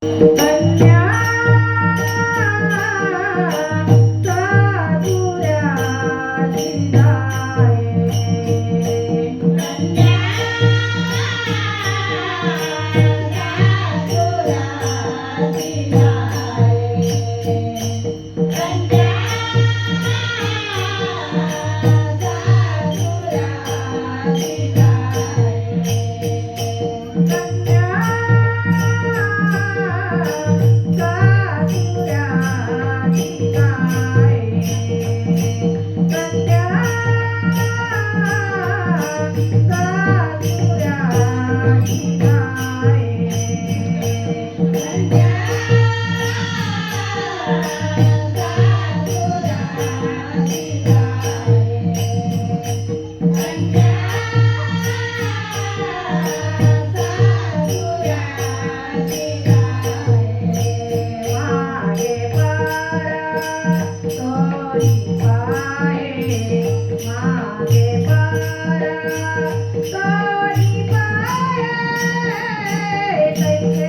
笨鸟。तो दिपाए, माघे बारा, तो दिपाए, जाइचे